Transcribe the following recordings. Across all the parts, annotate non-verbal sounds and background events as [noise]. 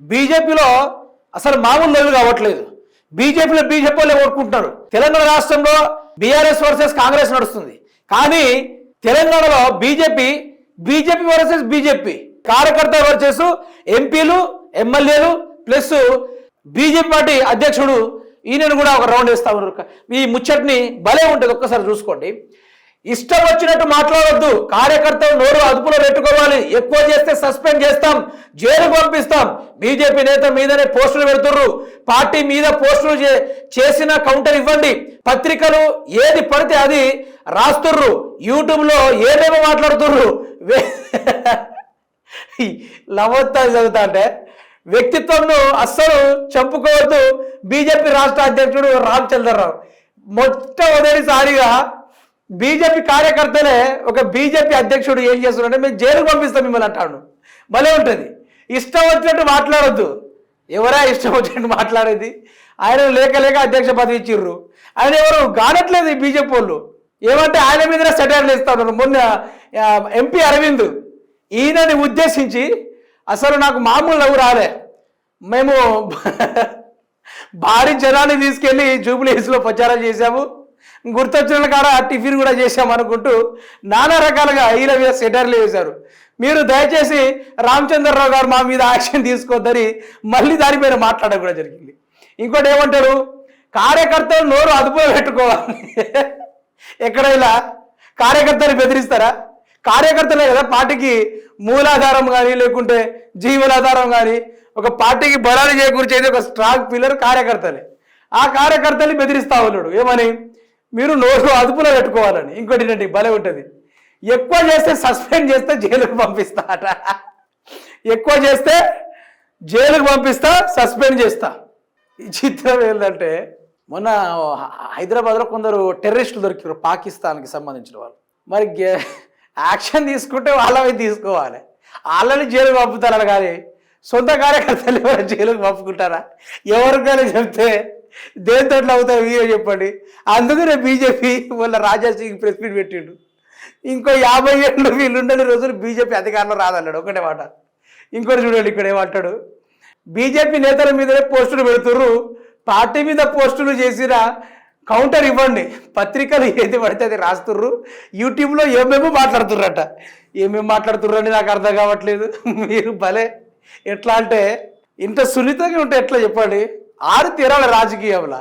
బీజేపీలో అసలు మామూలు లెవెల్ కావట్లేదు. బీజేపీలో బీజేపీ వాళ్ళే తెలంగాణ రాష్ట్రంలో బీఆర్ఎస్ వర్సెస్ కాంగ్రెస్ నడుస్తుంది. కానీ తెలంగాణలో బీజేపీ బీజేపీ వర్సెస్ బీజేపీ కార్యకర్త వర్సెస్ ఎంపీలు ఎమ్మెల్యేలు ప్లస్ బీజేపీ పార్టీ అధ్యక్షుడు ఈయనను కూడా ఒక రౌండ్ వేస్తా ఉన్నారు. ఈ ముచ్చట్ని భలే ఉంటుంది ఒక్కసారి చూసుకోండి. ఇష్టం వచ్చినట్టు మాట్లాడొద్దు. కార్యకర్తలు నోరు అదుపులో పెట్టుకోవాలి. ఎక్కువ చేస్తే సస్పెండ్ చేస్తాం. జైలుకు పంపిస్తాం. బీజేపీ నేత మీదనే పోస్టులు పెడుతుర్రు. పార్టీ మీద పోస్టులు చే- చేసిన కౌంటర్ ఇవ్వండి. పత్రికలు ఏది పడితే అది రాస్తుర్రు. యూట్యూబ్లో ఏమేమో మాట్లాడుతుర్రు. వే- లవత్తా చదువుతా అంటే వ్యక్తిత్వంను అస్సలు చంపుకోవద్దు. బీజేపీ రాష్ట్ర అధ్యక్షుడు రామచంద్రరావు మొట్టమొదటిసారిగా బీజేపీ కార్యకర్తలే ఒక బీజేపీ అధ్యక్షుడు ఏం చేస్తున్నాడంటే మేము జైలుకు పంపిస్తాం మిమ్మల్ని అంటాడు. భలే ఉంటుంది. ఇష్టం వచ్చినట్టు మాట్లాడొద్దు. ఎవరా ఇష్టం వచ్చినట్టు మాట్లాడేది? ఆయన లేక లేక అధ్యక్ష పదవి ఇచ్చిర్రు. ఆయన ఎవరు? గానట్లేదు ఈ బీజేపీ వాళ్ళు. ఏమంటే ఆయన మీద సెటైర్లు ఇస్తా ఉన్నారు మొన్న ఎంపీ అరవింద్. ఈయనని ఉద్దేశించి అసలు నాకు మామూలు నవ్వు రాలే. మేము [laughs] భారీ జనాన్ని తీసుకెళ్ళి జూబ్లీ హిల్స్లో ప్రచారం చేశాము. గుర్తొచ్చిన కాడ టిఫిన్ కూడా చేశాము అనుకుంటూ నానా రకాలుగా ఈయన మీద సెటర్లు వేశారు. మీరు దయచేసి రామచంద్రరావు గారు మా మీద యాక్షన్ తీసుకోవద్దని మళ్ళీ దానిపైన మాట్లాడడం కూడా జరిగింది. ఇంకోటి ఏమంటారు? కార్యకర్తలు నోరు అదుపులో పెట్టుకోవాలి. ఎక్కడ ఇలా కార్యకర్తలు బెదిరిస్తారా? కార్యకర్తలే కదా పార్టీకి మూలాధారం కానీ లేకుంటే జీవనాధారం కానీ ఒక పార్టీకి బలాన్ని చేకూర్చేది ఒక స్ట్రాంగ్ పిల్లర్ కార్యకర్తలే. ఆ కార్యకర్తల్ని బెదిరిస్తా ఉన్నాడు. ఏమని? మీరు నోరు అదుపులో పెట్టుకోవాలని. ఇంకోటి ఏంటంటే భలే ఉంటుంది. ఎక్కువ చేస్తే సస్పెండ్ చేస్తే జైలుకు పంపిస్తా అట ఎక్కువ చేస్తే జైలుకు పంపిస్తా సస్పెండ్ చేస్తా. ఈ చిత్రం ఏంటంటే మొన్న హైదరాబాద్లో కొందరు టెర్రరిస్టులు దొరికారు పాకిస్తాన్కి సంబంధించిన వాళ్ళు. మరి యాక్షన్ తీసుకుంటే వాళ్ళవి తీసుకోవాలి. వాళ్ళని జైలుకు పంపుతారు కానీ సొంత కార్యకర్తలు ఎవరు జైలుకు పంపుకుంటారా? ఎవరికైనా చెప్తే దేంతో అవుతారు వీడియో చెప్పండి. అందుకనే బీజేపీ వాళ్ళ రాజా సింగ్ ప్రెస్ మీట్ పెట్టిండు. ఇంకో యాభై ఏళ్ళు వీళ్ళు ఉండని రోజులు బీజేపీ అధికారంలో రాదన్నాడు. ఒకటే మాట. ఇంకోటి చూడండి ఇక్కడ ఏమంటాడు. బీజేపీ నేతల మీదనే పోస్టులు పెడుతుర్రు. పార్టీ మీద పోస్టులు చేసిన కౌంటర్ ఇవ్వండి. పత్రికలు ఏది పడితే అది రాస్తుర్రు. యూట్యూబ్లో ఏమేమో మాట్లాడుతుర్రట. ఏమేమి మాట్లాడుతుర్రని నాకు అర్థం కావట్లేదు. మీరు భలే ఎట్లా అంటే ఇంత సున్నితంగా ఉంటే ఎట్లా చెప్పండి? ఆరు తీరాల రాజకీయంలో.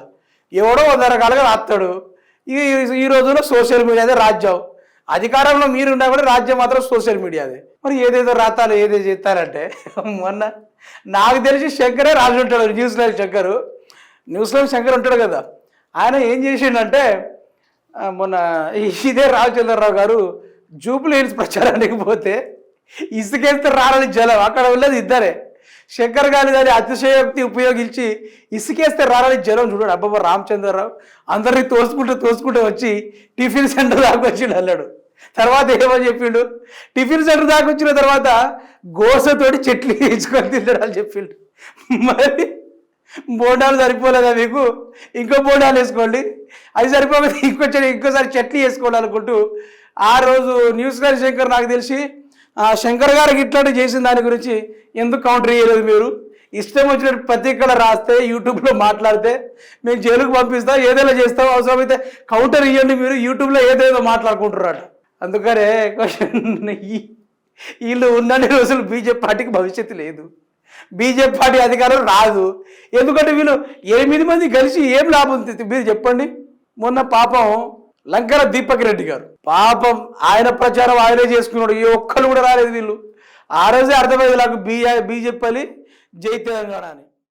ఎవడో వంద రకాలుగా రాస్తాడు ఈ ఈ రోజుల్లో సోషల్ మీడియాదే రాజ్యం. అధికారంలో మీరు ఉన్నా కూడా రాజ్యం మాత్రం సోషల్ మీడియాదే. మరి ఏదేదో రాతాలు ఏదేదో చేస్తారంటే మొన్న నాకు తెలిసి శంకరే రాజు ఉంటాడు న్యూస్లాండ్ శంకరు. న్యూస్లాండ్ శంకర్ ఉంటాడు కదా. ఆయన ఏం చేసిండంటే మొన్న ఇదే రామచంద్రరావు గారు జూపులు హిల్స్ ప్రచారానికి పోతే ఇసుకేస్తే రాలని జలం. అక్కడ వెళ్ళేది ఇద్దరే. శంకర్ గారి దాని అతిశయోక్తి ఉపయోగించి ఇసుకేస్తే రారని జనం చూడండి. అబ్బాబా రామచంద్రరావు అందరినీ తోసుకుంటూ తోసుకుంటూ వచ్చి టిఫిన్ సెంటర్ దాకా వచ్చిండు అన్నాడు. తర్వాత ఏమని చెప్పిండు? టిఫిన్ సెంటర్ దాకా వచ్చిన తర్వాత గోసతోటి చెట్లు వేయించుకొని తిన్నాడు అని చెప్పిండు. మరి బోండాలు సరిపోలేదా మీకు? ఇంకో బోండాలు వేసుకోండి. అది సరిపోకపోతే ఇంకో ఇంకోసారి చట్నీ వేసుకోండి అనుకుంటూ ఆ రోజు న్యూస్ గారి శంకర్ నాకు తెలిసి శంకర్ గారికి ఇట్లాంటి చేసిన దాని గురించి ఎందుకు కౌంటర్ చేయలేదు మీరు? ఇష్టం వచ్చినట్టు పత్రికలు రాస్తే యూట్యూబ్లో మాట్లాడితే మేము జైలుకు పంపిస్తాం ఏదైనా చేస్తాం అవసరమైతే కౌంటర్ ఇవ్వండి మీరు యూట్యూబ్లో ఏదేదో మాట్లాడుకుంటున్నారట. అందుకనే క్వశ్చన్ వీళ్ళు ఉన్నన్ని రోజులు బీజేపీ పార్టీకి భవిష్యత్తు లేదు. బీజేపీ పార్టీ అధికారం రాదు. ఎందుకంటే వీళ్ళు ఎనిమిది మంది కలిసి ఏం లాభం ఉంది? మీరు చెప్పండి. మొన్న పాపం లంకర దీపక్ రెడ్డి గారు. పాపం ఆయన ప్రచారం ఆయనే చేసుకున్నాడు. ఏ ఒక్కరు కూడా రాలేదు వీళ్ళు. ఆ రోజే అర్థమైంది నాకు బీ బీజేపీ జై తెలంగాణ అని.